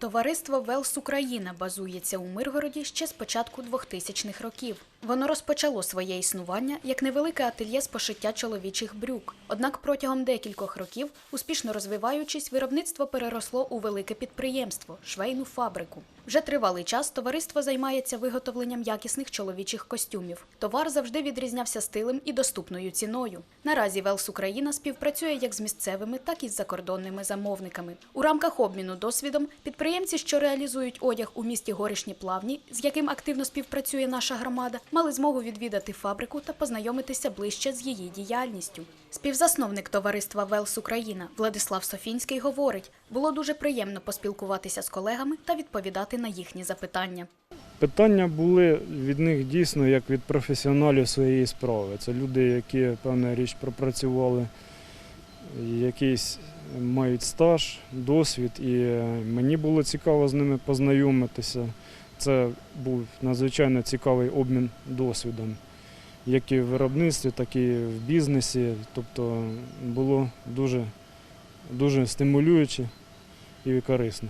Товариство Велс Україна базується у Миргороді ще з початку 2000-х років. Воно розпочало своє існування як невелике ательє з пошиття чоловічих брюк. Однак протягом декількох років, успішно розвиваючись, виробництво переросло у велике підприємство швейну фабрику. Вже тривалий час товариство займається виготовленням якісних чоловічих костюмів. Товар завжди відрізнявся стилем і доступною ціною. Наразі Велс Україна співпрацює як з місцевими, так і з закордонними замовниками. У рамках обміну досвідом підприємці, що реалізують одяг у місті Горішні Плавні, з яким активно співпрацює наша громада, мали змогу відвідати фабрику та познайомитися ближче з її діяльністю. Співзасновник товариства Велс Україна Владислав Софінський говорить: було дуже приємно поспілкуватися з колегами та відповідати на їхні запитання. Питання були від них дійсно як від професіоналів своєї справи. Це люди, які певна річ пропрацювали, якийсь мають стаж, досвід, і мені було цікаво з ними познайомитися. Це був надзвичайно цікавий обмін досвідом, як і в виробництві, так і в бізнесі. Тобто було дуже, дуже стимулююче і корисно.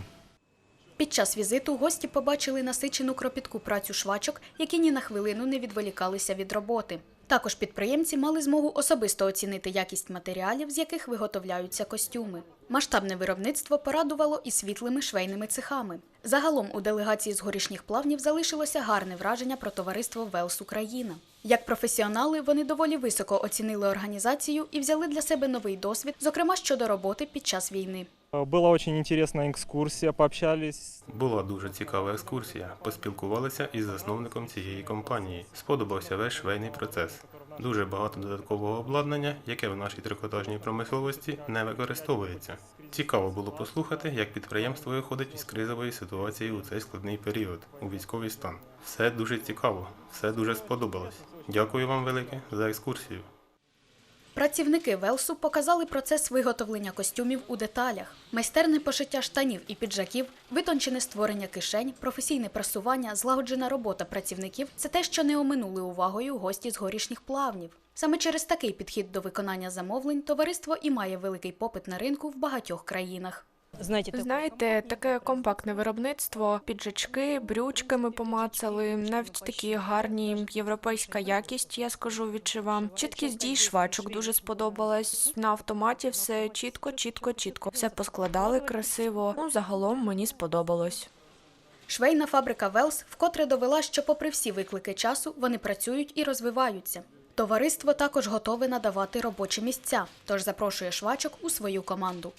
Під час візиту гості побачили насичену кропітку працю швачок, які ні на хвилину не відволікалися від роботи. Також підприємці мали змогу особисто оцінити якість матеріалів, з яких виготовляються костюми. Масштабне виробництво порадувало і світлими швейними цехами. Загалом у делегації з горішніх плавнів залишилося гарне враження про товариство Велс Україна. Як професіонали, вони доволі високо оцінили організацію і взяли для себе новий досвід, зокрема щодо роботи під час війни. Была очень интересная экскурсия, пообщались. Була дуже цікава екскурсія. Поспілкувалися із засновником цієї компанії. Сподобався весь швейний процес. Дуже багато додаткового обладнання, яке в нашій трикотажній промисловості не використовується. Цікаво було послухати, як підприємство виходить із кризової ситуації у цей складний період у військовий стан. Все дуже цікаво, все дуже сподобалось. Дякую вам велике за екскурсію. Працівники Велсу показали процес виготовлення костюмів у деталях. Майстерне пошиття штанів і піджаків, витончене створення кишень, професійне прасування, злагоджена робота працівників це те, що не оминули увагою гості з горішніх плавнів. Саме через такий підхід до виконання замовлень товариство і має великий попит на ринку в багатьох країнах. Знаєте, Знаєте, таке компактне виробництво, піджачки, брючки ми помацали, навіть такі гарні європейська якість, я скажу, відчувам. Чіткість дій швачок дуже сподобалась. На автоматі все чітко, чітко, чітко. Все поскладали красиво. Ну, загалом мені сподобалось. Швейна фабрика Велс вкотре довела, що, попри всі виклики часу, вони працюють і розвиваються. Товариство також готове надавати робочі місця, тож запрошує швачок у свою команду.